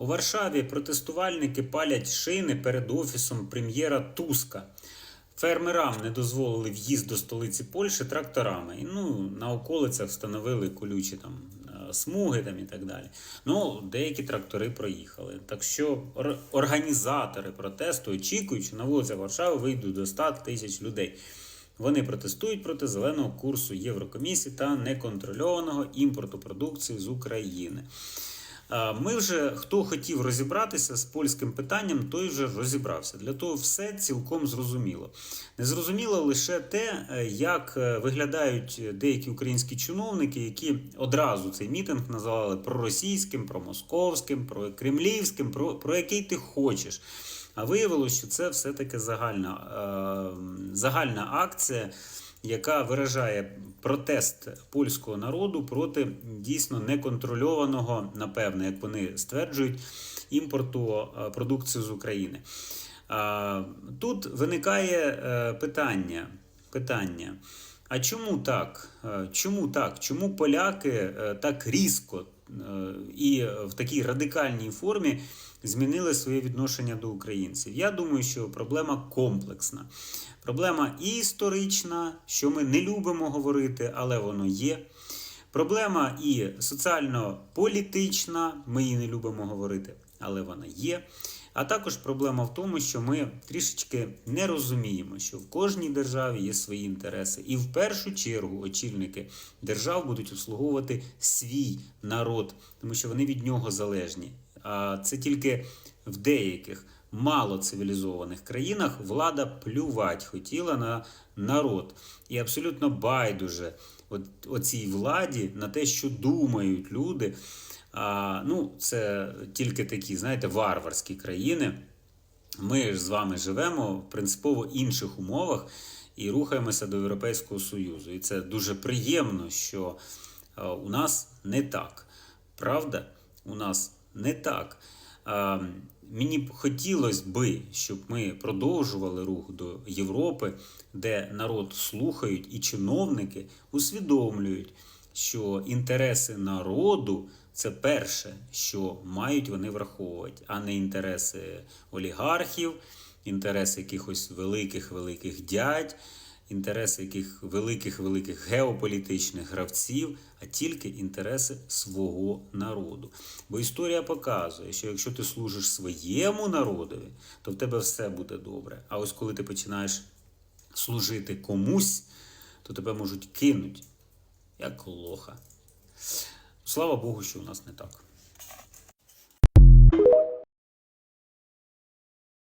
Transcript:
У Варшаві протестувальники палять шини перед офісом прем'єра Туска. Фермерам не дозволили в'їзд до столиці Польщі тракторами. І, ну, на околицях встановили колючі там е, смуги там, і так далі. Ну, деякі трактори проїхали. Так що ор- організатори протесту очікують, що на вулицях Варшави вийдуть до 100 тисяч людей. Вони протестують проти зеленого курсу Єврокомісії та неконтрольованого імпорту продукції з України. А, Ми вже хто хотів розібратися з польським питанням, той вже розібрався. Для того все цілком зрозуміло. Не зрозуміло лише те, е, як е, виглядають деякі українські чиновники, які одразу цей мітинг називали проросійським, промосковським, прокремлівським, про, про який ти хочеш. А виявилося, що це все-таки загальна, е, загальна акція, яка виражає протест польського народу проти дійсно неконтрольованого, напевне, як вони стверджують, імпорту е, продукції з України. Тут виникає е, питання. питання. А чому так? Е, Чому так? Чому поляки так різко і в такій радикальній формі змінили своє відношення до українців? Я думаю, що проблема комплексна. Проблема і історична, що ми не любимо говорити, але воно є. Проблема і соціально-політична, ми її не любимо говорити, але вона є. А також проблема в тому, що ми трішечки не розуміємо, що в кожній державі є свої інтереси, і в першу чергу очільники держав будуть обслуговувати свій народ, тому що вони від нього залежні. А це тільки в деяких мало цивілізованих країнах влада плювати хотіла на народ. І абсолютно байдуже оцій владі на те, що думають люди. А, ну, це тільки такі, знаєте, варварські країни. Ми ж з вами живемо в принципово інших умовах і рухаємося до Європейського Союзу. І це дуже приємно, що е, у нас не так. Правда? У нас не так. Е, Мені б хотілося би, щоб ми продовжували рух до Європи, де народ слухають і чиновники усвідомлюють, що інтереси народу це перше, що мають вони враховувати, а не інтереси олігархів, інтереси якихось великих великих дядь, інтереси яких великих великих геополітичних гравців, а тільки інтереси свого народу. Бо історія показує, що якщо ти служиш своєму народові, то в тебе все буде добре. А ось коли ти починаєш служити комусь, то тебе можуть кинуть як лоха. Слава Богу, що у нас не так.